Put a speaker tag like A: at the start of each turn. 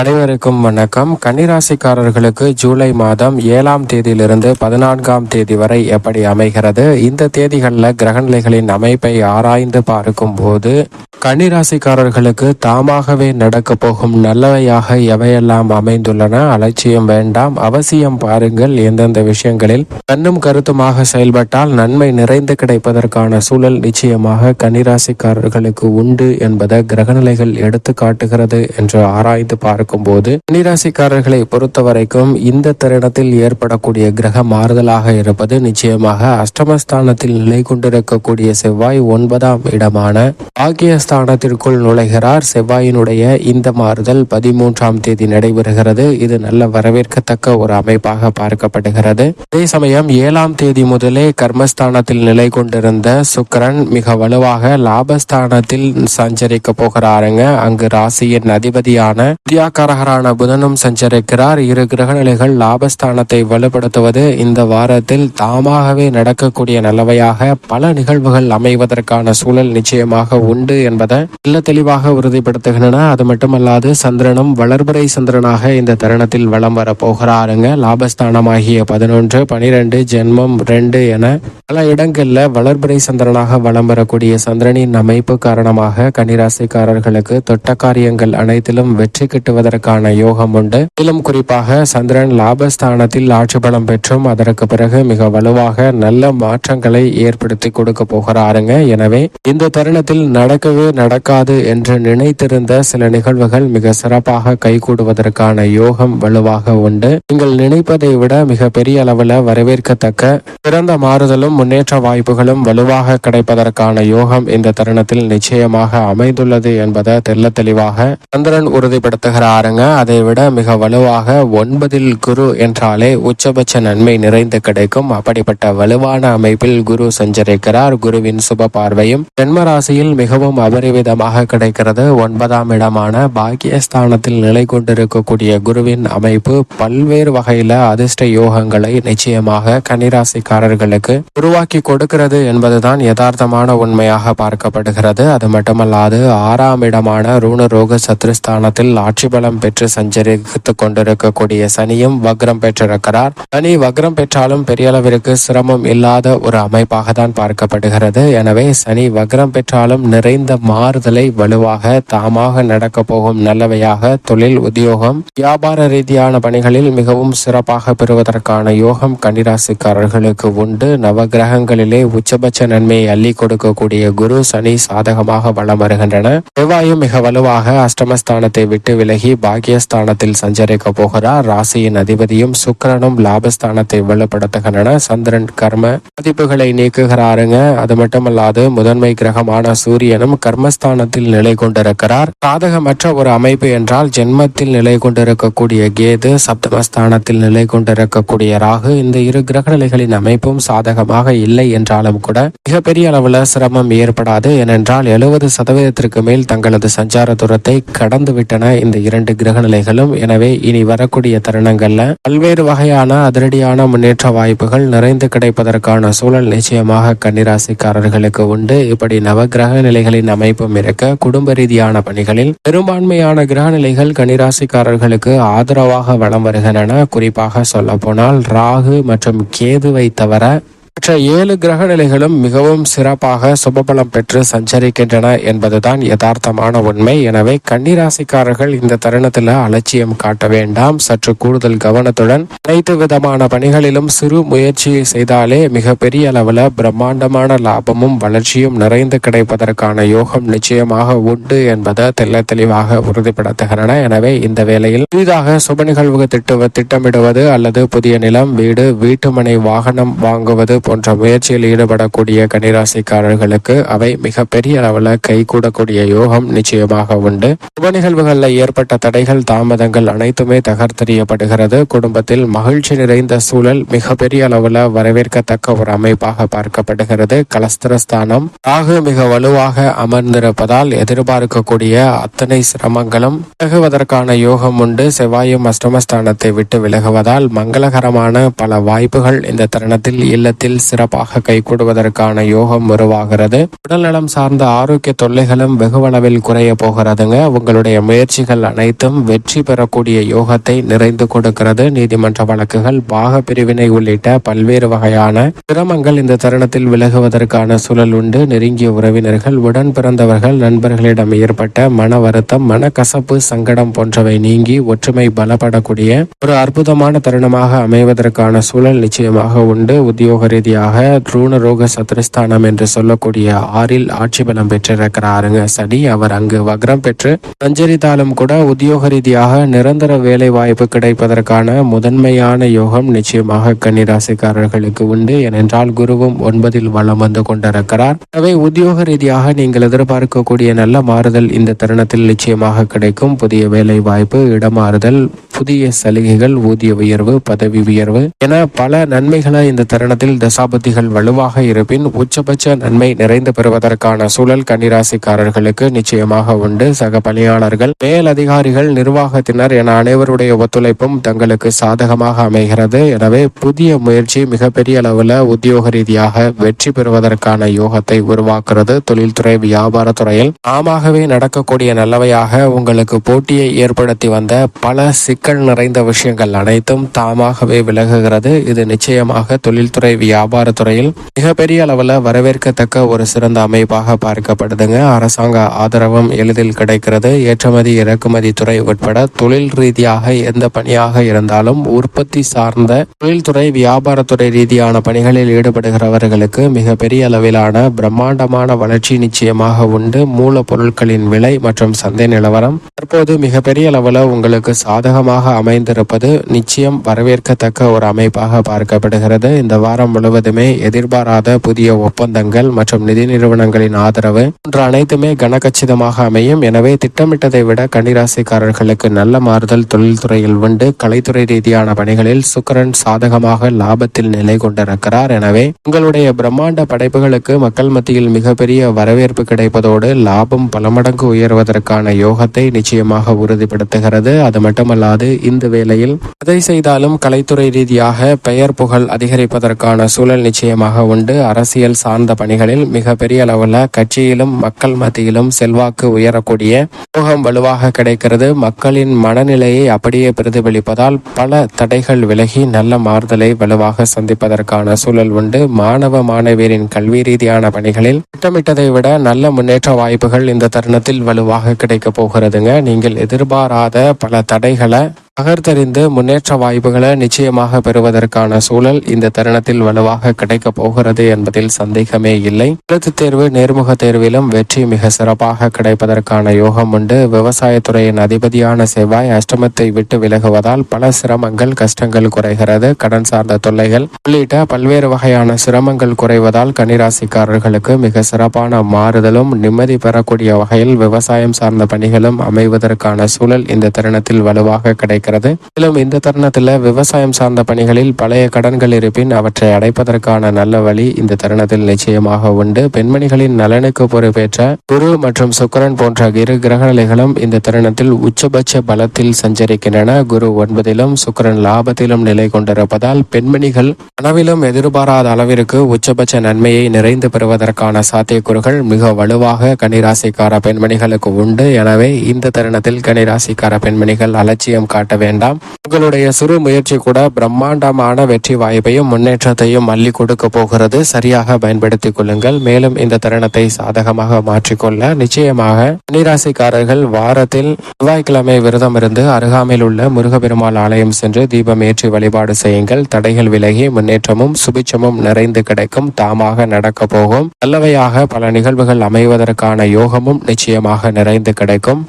A: அனைவருக்கும் வணக்கம். கன்னிராசிக்காரர்களுக்கு ஜூலை மாதம் ஏழாம் தேதியிலிருந்து பதினான்காம் தேதி வரை எப்படி அமைகிறது? இந்த தேதிகளில் கிரகநிலைகளின் அமைப்பை ஆராய்ந்து பார்க்கும் போது கன்னிராசிக்காரர்களுக்கு தாமாகவே நடக்க போகும் நல்லவையாக எவையெல்லாம் அமைந்துள்ளன? அலட்சியம் வேண்டாம். அவசியம் பாருங்கள். எந்தெந்த விஷயங்களில் கண்ணும் கருத்துமாக செயல்பட்டால் நன்மை நிறைந்து கிடைப்பதற்கான சூழல் நிச்சயமாக கன்னிராசிக்காரர்களுக்கு உண்டு என்பதை கிரகநிலைகள் எடுத்து காட்டுகிறது என்று ஆராய்ந்து பார்க்க பார்க்கும்போது கன்னிராசிக்காரர்களை பொறுத்த வரைக்கும் இந்த தருணத்தில் ஏற்படக்கூடிய கிரக மாறுதலாக இருப்பது நிச்சயமாக அஷ்டமஸ்தானத்தில் நிலை கொண்டிருக்கக்கூடிய செவ்வாய் ஒன்பதாம் இடமான பாக்கியஸ்தானத்திற்குள் நுழைகிறார். செவ்வாயினுடைய இந்த மாறுதல் பதிமூன்றாம் தேதி நடைபெறுகிறது. இது நல்ல வரவேற்கத்தக்க ஒரு அமைப்பாக பார்க்கப்படுகிறது. அதே சமயம் ஏழாம் தேதி முதலே கர்மஸ்தானத்தில் நிலை கொண்டிருந்த சுக்கரன் மிக வலுவாக லாபஸ்தானத்தில் சஞ்சரிக்க போகிறாருங்க. அங்கு ராசியின் அதிபதியான வித்யாகாரகரான புதனும் சஞ்சரிக்கிறார். இரு கிரகநிலைகள் லாபஸ்தானத்தை வலுப்படுத்துவது இந்த வாரத்தில் தாமாகவே நடக்கக்கூடிய நல்லவையாக பல நிகழ்வுகள் அமைவதற்கான சூழல் நிச்சயமாக உண்டு என்பதை நல்ல தெளிவாக உறுதிப்படுத்துகின்றன. அது மட்டுமல்லாது சந்திரனும் வளர்பிறை சந்திரனாக இந்த தருணத்தில் வலம் வர போகிறாருங்க. லாபஸ்தானமாகிய பதினொன்று பனிரெண்டு ஜென்மம் ரெண்டு என பல இடங்களில் வளர்புரை சந்திரனாக வலம் வரக்கூடிய சந்திரனின் அமைப்பு காரணமாக கன்னிராசிக்காரர்களுக்கு தொட்ட காரியங்கள் அனைத்திலும் வெற்றி கிட்டுவதற்கான யோகம் உண்டு. மேலும் குறிப்பாக சந்திரன் லாபஸ்தானத்தில் ஆட்சி பலம் பெற்றும் அதற்கு பிறகு மிக வலுவாக நல்ல மாற்றங்களை ஏற்படுத்தி கொடுக்க போகிறாருங்க. எனவே இந்த தருணத்தில் நடக்கவே நடக்காது என்று நினைத்திருந்த சில நிகழ்வுகள் மிக சிறப்பாக கைகூடுவதற்கான யோகம் வலுவாக உண்டு. நீங்கள் நினைப்பதை விட மிக பெரிய அளவில் வரவேற்கத்தக்க சிறந்த மாறுதலும் முன்னேற்ற வாய்ப்புகளும் வலுவாக கிடைப்பதற்கான யோகம் இந்த தருணத்தில் நிச்சயமாக அமைந்துள்ளது என்பதை தெல்ல தெளிவாக சந்திரன் உறுதிப்படுத்துகிறார். பாருங்க. அதை விட மிக வலுவாக ஒன்பதில் குரு என்றாலே உச்சபட்ச நன்மை நிறைந்து கிடைக்கும். அப்படிப்பட்ட வலுவான அமைப்பில் குரு சஞ்சரிக்கிறார். குருவின் சுப பார்வையும் ஜென்மராசியில் மிகவும் அபரிவிதமாக கிடைக்கிறது. ஒன்பதாம் இடமான பாக்கியஸ்தானத்தில் நிலை கொண்டிருக்கக்கூடிய குருவின் அமைப்பு பல்வேறு வகையில அதிர்ஷ்ட யோகங்களை நிச்சயமாக கன்னிராசிக்காரர்களுக்கு உருவாக்கி கொடுக்கிறது என்பதுதான் யதார்த்தமான உண்மையாக பார்க்கப்படுகிறது. அது மட்டுமல்லாது ஆறாம் இடமான ரூண ரோக சத்ருஸ்தானத்தில் ஆட்சி பலம் பெற்று சஞ்சரித்து கொண்டிருக்கக்கூடிய சனியும் வக்ரம் பெற்றிருக்கிறார். சனி வக்ரம் பெற்றாலும் பெரிய அளவிற்கு சிரமம் இல்லாத ஒரு அமைப்பாக தான் பார்க்கப்படுகிறது. எனவே சனி வக்ரம் பெற்றாலும் நிறைந்த மாறுதலை வலுவாக தாமாக நடக்க போகும் நல்லவையாக தொழில் உத்தியோகம் வியாபார ரீதியான பணிகளில் மிகவும் சிறப்பாக பெறுவதற்கான யோகம் கன்னிராசிக்காரர்களுக்கு உண்டு. நவகிரகங்களிலே உச்சபட்ச நன்மையை அள்ளி கொடுக்கக்கூடிய குரு சனி சாதகமாக வளம் வருகின்றன. செவ்வாயும் மிக வலுவாக அஷ்டமஸ்தானத்தை விட்டு விலகி பாக்கியஸ்தானத்தில் சஞ்சரிக்க போகிறார். ராசியின் அதிபதியும் சுக்கரனும் லாபஸ்தானத்தை வலுப்படுத்துகின்றன சந்திரன் கர்ம மதிப்புகளை நீக்குகிறாருங்க. அது மட்டுமல்லாது முதன்மை கிரகமான சூரியனும் கர்மஸ்தானத்தில் நிலை கொண்டிருக்கிறார். சாதகமற்ற ஒரு அமைப்பு என்றால் ஜென்மத்தில் நிலை கொண்டிருக்கக்கூடிய கேது சப்தமஸ்தானத்தில் நிலை கொண்டிருக்கக்கூடிய ராகு இந்த இரு கிரகநிலைகளின் அமைப்பும் சாதகமாக இல்லை என்றாலும் கூட மிகப்பெரிய அளவில் சிரமம் ஏற்படாது. ஏனென்றால் எழுபது சதவீதத்திற்கு மேல் தங்களது சஞ்சார தூரத்தை கடந்துவிட்டன இந்த இரண்டு இரண்டு கிரகநிலைகளும். எனவே இனி வரக்கூடிய தருணங்கள்ல பல்வேறு வகையான அதிரடியான முன்னேற்ற வாய்ப்புகள் நிறைந்து கிடைப்பதற்கான சூழல் நிச்சயமாக கன்னிராசிக்காரர்களுக்கு உண்டு. இப்படி நவகிரக நிலைகளின் அமைப்பும் இருக்க குடும்ப ரீதியான பணிகளில் பெரும்பான்மையான கிரக நிலைகள் கன்னிராசிக்காரர்களுக்கு ஆதரவாக வலம் வருகின்றன. குறிப்பாக சொல்ல போனால் ராகு மற்றும் கேதுவை தவிர மற்ற ஏழு கிரக நிலைகளும் மிகவும் சிறப்பாக சுபபலம் பெற்று சஞ்சரிக்கின்றன என்பதுதான் யதார்த்தமான உண்மை. எனவே கன்னிராசிக்காரர்கள் இந்த தருணத்தில் அலட்சியம் காட்ட வேண்டாம். சற்று கூடுதல் கவனத்துடன் அனைத்து விதமான பணிகளிலும் சிறு முயற்சியை செய்தாலே மிக பெரிய அளவில் பிரம்மாண்டமான லாபமும் வளர்ச்சியும் நிறைந்து கிடைப்பதற்கான யோகம் நிச்சயமாக உண்டு என்பதை தெல்ல தெளிவாக உறுதிப்படுத்துகின்றன எனவே இந்த வேளையில் புதிதாக சுப நிகழ்வு திட்டு திட்டமிடுவது அல்லது புதிய நிலம் வீடு வீட்டுமனை வாகனம் வாங்குவது போன்ற முயற்சியில் ஈடுபடக்கூடிய கன்னிராசிக்காரர்களுக்கு அவை மிக பெரிய அளவில் கைகூடக்கூடிய யோகம் நிச்சயமாக உண்டு. சுப நிகழ்வுகளில் ஏற்பட்ட தடைகள் தாமதங்கள் அனைத்துமே தகர்த்தெறியப்படுகிறது. குடும்பத்தில் மகிழ்ச்சி நிறைந்த சூழல் மிக பெரிய அளவில் வரவேற்கத்தக்க ஒரு அமைப்பாக பார்க்கப்படுகிறது. கலஸ்திரஸ்தானம் ராகு மிக வலுவாக அமர்ந்திருப்பதால் எதிர்பார்க்கக்கூடிய அத்தனை சிரமங்களும் விலகுவதற்கான யோகம் உண்டு. செவ்வாயும் அஷ்டமஸ்தானத்தை விட்டு விலகுவதால் மங்களகரமான பல வாய்ப்புகள் இந்த தருணத்தில் இல்லத்தில் பணிகள் சிறப்பாக கைகூடுவதற்கான யோகம் உருவாகிறது. உடல்நலம் சார்ந்த ஆரோக்கிய தொல்லைகளும் வெகுவளவில் குறைய போகிறதுங்க. உங்களுடைய முயற்சிகள் அனைத்தும் வெற்றி பெறக்கூடிய யோகத்தை நிறைந்து கொடுக்கிறது. நீதிமன்ற வழக்குகள் பாக பிரிவினை உள்ளிட்ட பல்வேறு வகையான சிரமங்கள் இந்த தருணத்தில் விலகுவதற்கான சூழல் உண்டு. நெருங்கிய உறவினர்கள் உடன் பிறந்தவர்கள் நண்பர்களிடம் ஏற்பட்ட மன வருத்தம் மனக்கசப்பு சங்கடம் போன்றவை நீங்கி ஒற்றுமை பலப்படக்கூடிய ஒரு அற்புதமான தருணமாக அமைவதற்கான சூழல் நிச்சயமாக உண்டு. உத்தியோக ரீதியாக ரோக சத்ரஸ்தானம் என்று சொல்லக்கூடிய ஆறில் ஆட்சி பலம் பெற்றிருக்கிறாருங்க. சனி அவர் அங்கு வக்ரம் பெற்று சஞ்சரித்தாலும் கூட உத்தியோக ரீதியாக நிரந்தர வேலை வாய்ப்பு கிடைப்பதற்கான முதன்மையான யோகம் நிச்சயமாக கன்னிராசிக்காரர்களுக்கு உண்டு. ஏனென்றால் குருவும் ஒன்பதில் வளம் வந்து கொண்டிருக்கிறார். எனவே உத்தியோக ரீதியாக நீங்கள் எதிர்பார்க்கக்கூடிய நல்ல மாறுதல் இந்த தருணத்தில் நிச்சயமாக கிடைக்கும். புதிய வேலை வாய்ப்பு இடமாறுதல் புதிய சலுகைகள் ஊதிய உயர்வு பதவி உயர்வு என பல நன்மைகளை இந்த தருணத்தில் தசாபதிகள் வலுவாக இருப்பின் உச்சபட்ச நன்மை நிறைந்து பெறுவதற்கான சூழல் கன்னிராசிக்காரர்களுக்கு நிச்சயமாக உண்டு. சக பணியாளர்கள் மேல் அதிகாரிகள் நிர்வாகத்தினர் என அனைவருடைய ஒத்துழைப்பும் தங்களுக்கு சாதகமாக அமைகிறது. எனவே புதிய முயற்சி மிகப்பெரிய அளவில் உத்தியோக ரீதியாக வெற்றி பெறுவதற்கான யோகத்தை உருவாக்குறது தொழில்துறை வியாபாரத்துறையில் ஆமாகவே நடக்கக்கூடிய நல்லவையாக உங்களுக்கு போட்டியை ஏற்படுத்தி வந்த பல சிக்கல் நிறைந்த விஷயங்கள் அனைத்தும் தாமாகவே விலகுகிறது. இது நிச்சயமாக தொழில்துறை வியாபாரத்துறையில் மிகப்பெரிய அளவில் வரவேற்கத்தக்க ஒரு சிறந்த அமைப்பாக பார்க்கப்படுதுங்க. அரசாங்க ஆதரவும் எளிதில் கிடைக்கிறது. ஏற்றுமதி இறக்குமதி துறை உட்பட தொழில் ரீதியாக எந்த பணியாக இருந்தாலும் உற்பத்தி சார்ந்த தொழில்துறை வியாபாரத்துறை ரீதியான பணிகளில் ஈடுபடுகிறவர்களுக்கு மிகப்பெரிய அளவிலான பிரம்மாண்டமான வளர்ச்சி நிச்சயமாக உண்டு. மூலப்பொருட்களின் விலை மற்றும் சந்தை நிலவரம் தற்போது மிகப்பெரிய அளவில் உங்களுக்கு சாதகமாக அமைந்திருப்பது நிச்சயம் வரவேற்கத்தக்க ஒரு அமைப்பாக பார்க்கப்படுகிறது. இந்த வாரம் முழுவதுமே எதிர்பாராத புதிய ஒப்பந்தங்கள் மற்றும் நிதி நிறுவனங்களின் ஆதரவு. போன்ற அனைத்துமே கனகச்சிதமாக அமையும். எனவே திட்டமிட்டதை விட கன்னிராசிக்காரர்களுக்கு நல்ல மாறுதல் தொழில்துறையில் உண்டு. கலைத்துறை ரீதியான பணிகளில் சுக்கரன் சாதகமாக லாபத்தில் நிலை கொண்டிருக்கிறார். எனவே உங்களுடைய பிரம்மாண்ட படைப்புகளுக்கு மக்கள் மத்தியில் மிகப்பெரிய வரவேற்பு கிடைப்பதோடு லாபம் பல மடங்கு உயர்வதற்கான யோகத்தை நிச்சயமாக உறுதிப்படுத்துகிறது. அது மட்டுமல்லாது இந்த வேளையில் எதை செய்தாலும் கலைத்துறை ரீதியாக பெயர் புகழ் அதிகரிப்பதற்கான சூழல் நிச்சயமாக உண்டு. அரசியல் சார்ந்த பணிகளில் மிகப்பெரிய அளவில் கட்சியிலும் மக்கள் மத்தியிலும் செல்வாக்கு உயரக்கூடிய யோகம் வலுவாக கிடைக்கிறது. மக்களின் மனநிலையை அப்படியே பிரதிபலிப்பதால் பல தடைகள் விலகி நல்ல மாறுதலை வலுவாக சந்திப்பதற்கான சூழல் உண்டு. மாணவ மாணவியரின் கல்வி ரீதியான பணிகளில் திட்டமிட்டதை விட நல்ல முன்னேற்ற வாய்ப்புகள் இந்த தருணத்தில் வலுவாக கிடைக்க போகிறதுங்க. நீங்கள் எதிர்பாராத பல தடைகளை அகர்த்தறிந்து முன்னேற்ற வாய்ப்புகளை நிச்சயமாக பெறுவதற்கான சூழல் இந்த தருணத்தில் வலுவாக கிடைக்கப் போகிறது என்பதில் சந்தேகமே இல்லை. எழுத்துத் தேர்வு நேர்முக தேர்விலும் வெற்றி மிக சிறப்பாக கிடைப்பதற்கான யோகம் உண்டு. விவசாயத்துறையின் அதிபதியான செவ்வாய் அஷ்டமத்தை விட்டு விலகுவதால் பல சிரமங்கள் கஷ்டங்கள் குறைகிறது. கடன் சார்ந்த தொல்லைகள் உள்ளிட்ட பல்வேறு வகையான சிரமங்கள் குறைவதால் கன்னிராசிக்காரர்களுக்கு மிக சிறப்பான மாறுதலும் நிம்மதி பெறக்கூடிய வகையில் விவசாயம் சார்ந்த பணிகளும் அமைவதற்கான சூழல் இந்த தருணத்தில் வலுவாக கிடைக்கிறது மேலும் இந்த தருணத்தில் விவசாயம் சார்ந்த பணிகளில் பழைய கடன்கள் இருப்பின் அவற்றை அடைப்பதற்கான நல்ல வழி இந்த தருணத்தில் நிச்சயமாக உண்டு. பெண்மணிகளின் நலனுக்கு பொறுப்பேற்ற குரு மற்றும் சுக்கரன் போன்ற இரு கிரகநிலைகளும் இந்த தருணத்தில் உச்சபட்ச பலத்தில் சஞ்சரிக்கின்றன. குரு ஒன்பதிலும் சுக்கிரன் லாபத்திலும் நிலை கொண்டிருப்பதால் பெண்மணிகள் கனவிலும் எதிர்பாராத அளவிற்கு உச்சபட்ச நன்மையை நிறைந்து பெறுவதற்கான சாத்தியக்கூறுகள் மிக வலுவாக கனிராசிக்கார பெண்மணிகளுக்கு உண்டு. எனவே இந்த தருணத்தில் கனிராசிக்கார பெண்மணிகள் அலட்சியம் காட்ட வேண்டாம். உங்களுடைய சிறு முயற்சி கூட பிரம்மாண்டமான வெற்றி வாய்ப்பையும் முன்னேற்றத்தையும் மல்லி கொடுக்க போகிறது. சரியாக பயன்படுத்திக் கொள்ளுங்கள். மேலும் இந்த தருணத்தை சாதகமாக மாற்றிக்கொள்ள நிச்சயமாக கன்னிராசிக்காரர்கள் வாரத்தில் செவ்வாய்க்கிழமை விரதம் இருந்து அருகாமையில் உள்ள முருகப்பெருமாள் ஆலயம் சென்று தீபம் ஏற்றி வழிபாடு செய்யுங்கள். தடைகள் விலகி முன்னேற்றமும் சுபிச்சமும் நிறைந்து கிடைக்கும். தாமாக நடக்க போகும். நல்லவையாக பல நிகழ்வுகள் அமைவதற்கான யோகமும் நிச்சயமாக நிறைந்து கிடைக்கும்.